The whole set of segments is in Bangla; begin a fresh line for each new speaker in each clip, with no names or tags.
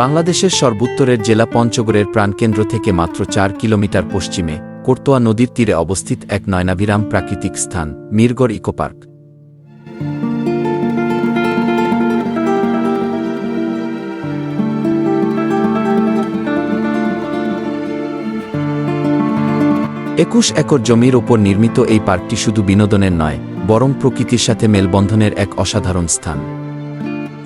বাংলাদেশের সর্বোত্তরের জেলা পঞ্চগড়ের প্রাণকেন্দ্র থেকে মাত্র চার কিলোমিটার পশ্চিমে কোর্তোয়া নদীর তীরে অবস্থিত এক নয়নাভিরাম প্রাকৃতিক স্থান, মিরগড় ইকো পার্ক। একুশ একর জমির ওপর নির্মিত এই পার্কটি শুধু বিনোদনের নয়, বরং প্রকৃতির সাথে মেলবন্ধনের এক অসাধারণ স্থান।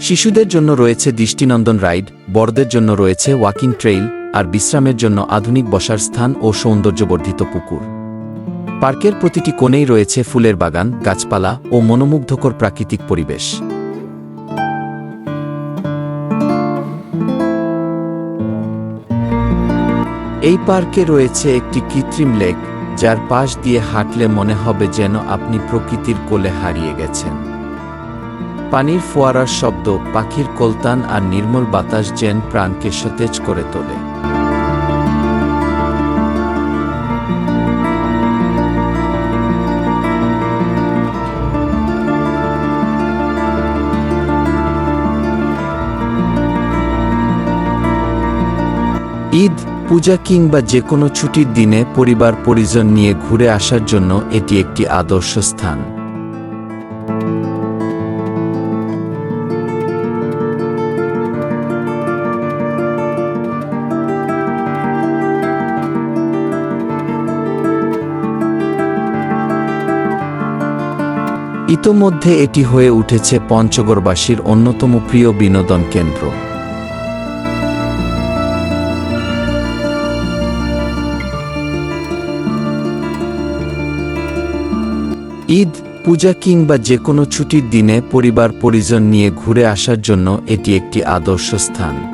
শিশুদের জন্য রয়েছে দৃষ্টিনন্দন রাইড, বড়দের জন্য রয়েছে ওয়াকিং ট্রেইল আর বিশ্রামের জন্য আধুনিক বসার স্থান ও সৌন্দর্যবর্ধিত পুকুর। পার্কের প্রতিটি কোণেই রয়েছে ফুলের বাগান, গাছপালা ও মনোমুগ্ধকর প্রাকৃতিক পরিবেশ। এই পার্কে রয়েছে একটি কৃত্রিম লেক, যার পাশ দিয়ে হাঁটলে মনে হবে যেন আপনি প্রকৃতির কোলে হারিয়ে গেছেন। পানির ফোয়ারার শব্দ পাখির কলতান আর নির্মল বাতাস যেন প্রাণকে সতেজ করে তোলে। ঈদ, পূজা কিংবা যে কোনো ছুটির দিনে পরিবার পরিজন নিয়ে ঘুরে আসার জন্য এটি একটি আদর্শ স্থান। ইতোমধ্যে এটি হয়ে উঠেছে পঞ্চগড়বাসীর অন্যতম প্রিয় বিনোদন কেন্দ্র। ঈদ, পূজা কিংবা যে কোনো ছুটির দিনে পরিবার পরিজন নিয়ে ঘুরে আসার জন্য এটি একটি আদর্শ স্থান।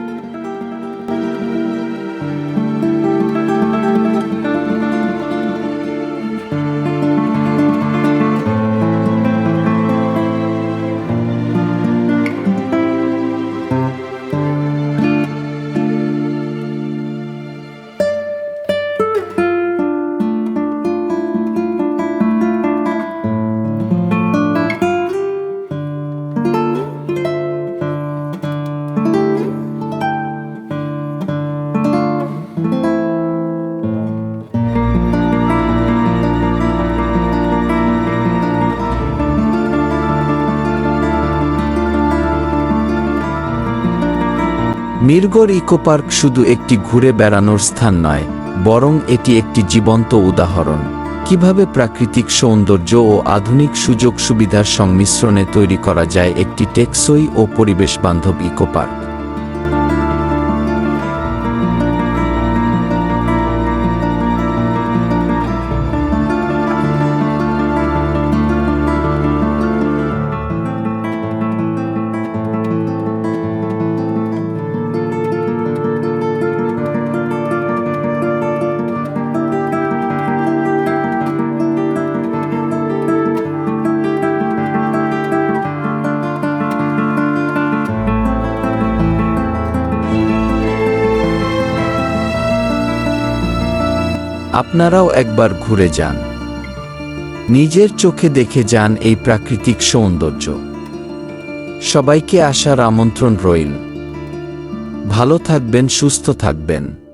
মিরগড় ইকোপার্ক শুধু একটি ঘুরে বেড়ানোর স্থান নয়, বরং এটি একটি জীবন্ত উদাহরণ। কীভাবে প্রাকৃতিক সৌন্দর্য ও আধুনিক সুযোগ সুবিধার সংমিশ্রণে তৈরি করা যায় একটি টেকসই ও পরিবেশ বান্ধব আপনারাও একবার ঘুরে যান। নিজের চোখে দেখে যান এই প্রাকৃতিক সৌন্দর্য। সবাইকে আসার আমন্ত্রণ রইল। ভালো থাকবেন, সুস্থ থাকবেন।